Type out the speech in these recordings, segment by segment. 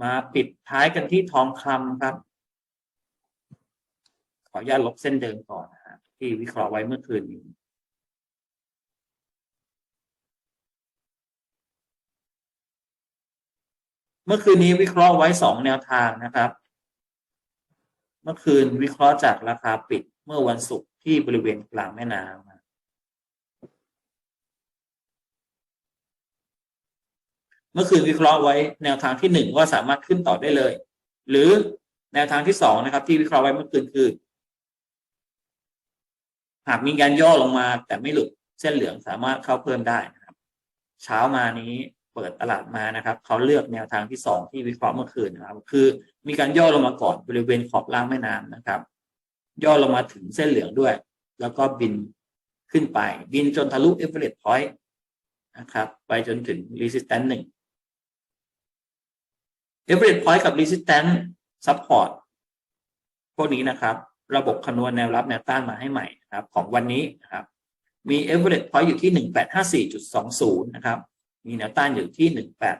มาปิดท้ายกันที่ทองคำครับ ขออนุญาตลบเส้นเดิมก่อนนะที่วิเคราะห์ไว้เมื่อคืนนี้เมื่อคืนนี้วิเคราะห์ไว้สองแนวทางนะครับ เมื่อคืนวิเคราะห์จากราคาปิดเมื่อวันศุกร์ที่บริเวณกลางแม่น้ำนะ เมื่อคืนวิเคราะห์ไว้แนวทางที่หนึ่งว่าสามารถขึ้นต่อได้เลย หรือแนวทางที่สองนะครับ ที่วิเคราะห์ไว้เมื่อคืนคือ หากมีการย่อลงมาแต่ไม่หลุดเส้นเหลืองสามารถเข้าเพิ่มได้นะครับ เช้ามานี้เปิดตลาดมานะครับเขาเลือกแนวทางที่สองที่วิเคราะห์เมื่อคืนนะครับ คือมีการย่อลงมาก่อนบริเวณขอบล่างแม่น้ำนะครับ ย่อลงมาถึงเส้นเหลืองด้วย แล้วก็บินขึ้นไป บินจนทะลุ average point นะครับ ไปจนถึง resistance หนึ่ง average point กับ resistance support พวกนี้นะครับ ระบบคำนวณแนวรับแนวต้านมาให้ใหม่นะครับ ของวันนี้นะครับ มี average point อยู่ที่ 1854.20 นะครับ มีแนวต้านอยู่ที่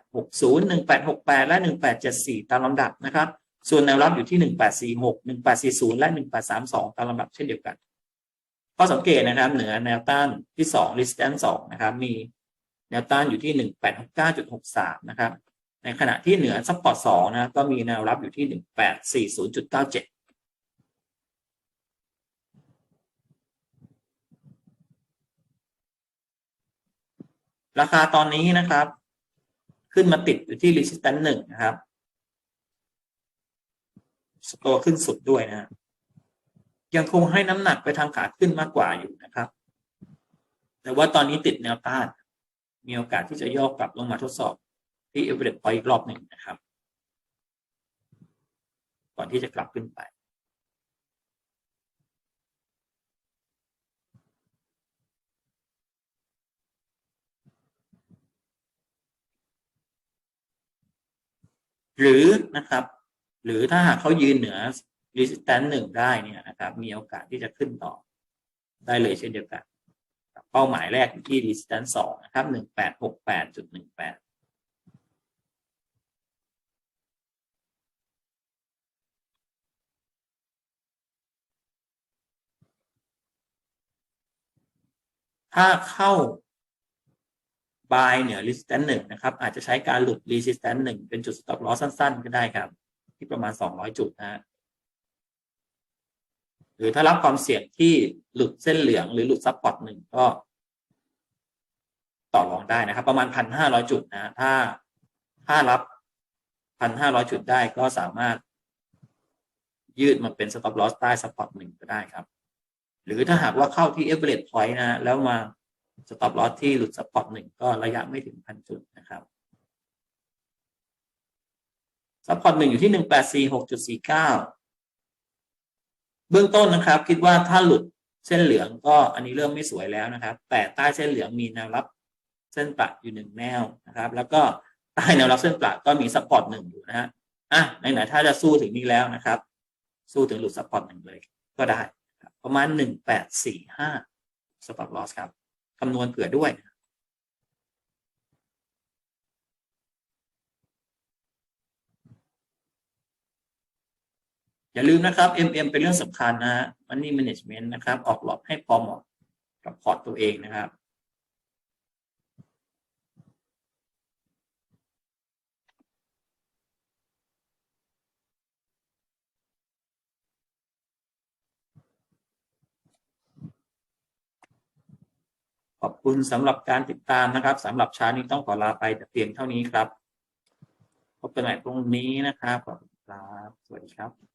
1860 1868 และ 1874 ตามลำดับนะครับ ส่วนแนวรับอยู่ที่ 1846 1840 และ 1832 ตามลำดับเช่นเดียวกันข้อสังเกตนะครับ เหนือแนวต้านที่ 2 resistance 2 นะครับ มีแนวต้านอยู่ที่ 1869.63 นะครับ ในขณะที่เหนือ support 2นะก็มีแนวรับอยู่ที่1840.97ราคาตอนนี้นะครับ ขึ้นมาติดอยู่ที่ resistance หนึ่งนะครับสตัวขึ้นสุดด้วยนะ ยังคงให้น้ำหนักไปทางขาขึ้นมากกว่าอยู่นะครับ แต่ว่าตอนนี้ติดแนวต้าน มีโอกาสที่จะย่อกลับลงมาทดสอบ ที่ average point อีกรอบหนึ่งนะครับ ก่อนที่จะกลับขึ้นไปหรือนะครับ หรือถ้าหากเขายืนเหนือ resistance หนึ่งได้เนี่ยนะครับ มีโอกาสที่จะขึ้นต่อ ได้เลยเช่นเดียวกัน เป้าหมายแรกที่ resistance สองนะครับหนึ่งแปดหกแปดจุดหนึ่งแปด ถ้าเข้า buy เหนือ resistance หนึ่งนะครับ อาจจะใช้การหลุด resistance หนึ่งเป็นจุด stop loss สั้น ๆ ก็ได้ครับ ที่ประมาณ 200 จุดนะฮะหรือถ้ารับความเสี่ยงที่หลุดเส้นเหลืองหรือหลุดซับพอร์ตหนึ่งก็ ต่อรองได้นะครับ ประมาณ 1,500 จุดนะ ถ้าถ้ารับ 1,500 จุดได้ก็สามารถยืดมาเป็น stop loss ใต้ support หนึ่งก็ได้ครับ หรือถ้าหากว่าเข้าที่ average point นะ แล้วมา stop loss ที่หลุด support หนึ่งก็ระยะไม่ถึงพันจุดนะครับ support หนึ่งอยู่ที่หนึ่งแปดสี่หกจุดสี่เก้าเบื้องต้นนะครับ คิดว่าถ้าหลุดเส้นเหลืองก็อันนี้เริ่มไม่สวยแล้วนะครับ แต่ใต้เส้นเหลืองมีแนวรับเส้นประอยู่หนึ่งแนวนะครับ แล้วก็ใต้แนวรับเส้นประก็มี support หนึ่งอยู่นะฮะอะไหนๆถ้าจะสู้ถึงนี้แล้วนะครับ สู้ถึงหลุด support หนึ่งเลยก็ได้ ประมาณหนึ่งแปดสี่ห้า stop loss ครับคำนวณเผื่อด้วยอย่าลืมนะครับ MM เป็นเรื่องสำคัญนะฮะ Money Management นะครับ ออกหลอดให้พอเหมาะกับพอร์ตตัวเองนะครับ ขอบคุณสำหรับการติดตามนะครับสำหรับเช้านี้ต้องขอลาไปแต่เพียงเท่านี้ครับ พบกันใหม่พรุ่งนี้นะครับขอบคุณครับ สวัสดีครับ